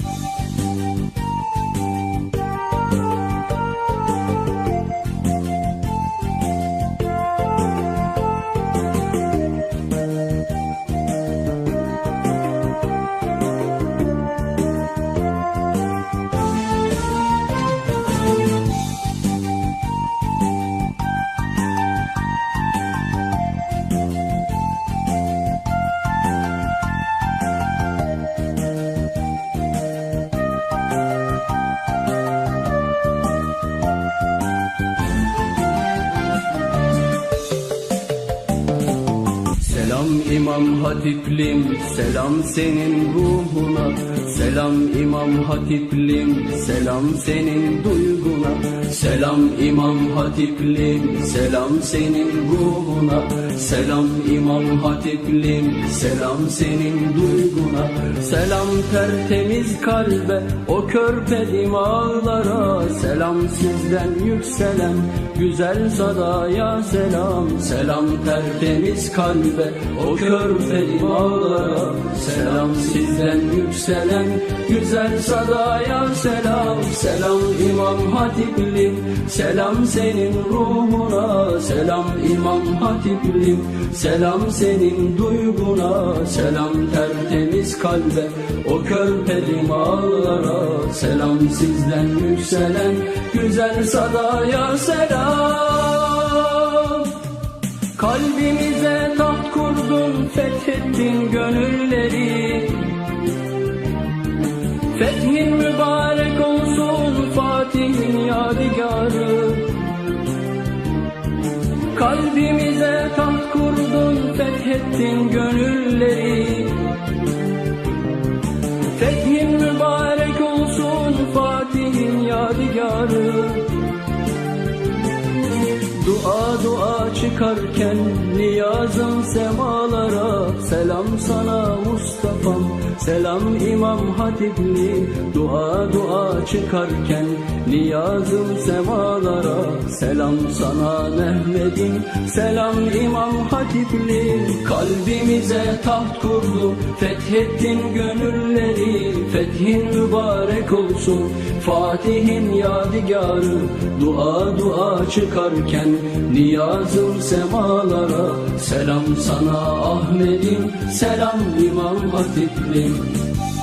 Selam İmam Hatiplim, selam senin ruhuna. Selam İmam Hatiplim, selam senin duyguna. Selam İmam Hatiplim, selam senin ruhuna. Selam İmam Hatiplim, selam senin duyguna. Selam tertemiz kalbe, o körpe dimağlara Selam sizden yükselen güzel sadaya selam. Selam tertemiz kalbe, o körpe dimağlara Selam sizden yükselen güzel sadaya selam. Selam İmam Hatiplim, selam senin ruhuna. Selam İmam Hatiplim, selam senin duyguna. Selam tertemiz kalbe, o körpe dimağlara Selam sizden yükselen güzel sadaya selam Fethin mübarek olsun Fatih'in yadigarı. Kalbimize taht kurdun, fethettin gönülleri. Fethin mübarek olsun Fatih'in yadigarı. Dua dua çıkarken niyazım semalara. Selam sana Mustafa'm selam İmam Hatipli Dua dua çıkarken niyazım semalara. Selam sana Mehmet'im selam İmam Hatipli. Kalbimize taht kurdu fethettin gönülleri. Fethin mübarek olsun Fatih'in yadigarı. Dua dua çıkarken niyazım semalara. Selam sana Ahmet'im selam İmam Hatip'lim you.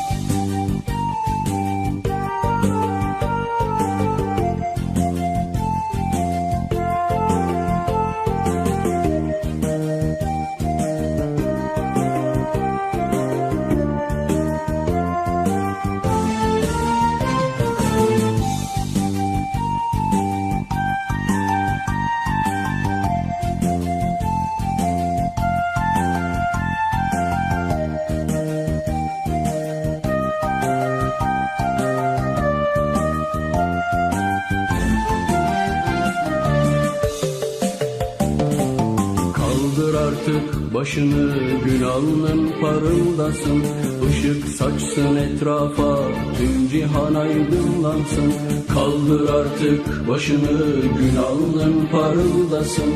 Artık başını gün alnın parıldasın Işık saçsın etrafa tüm cihan aydınlansın. Kaldır artık başını gün alnın parıldasın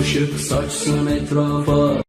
Işık saçsın etrafa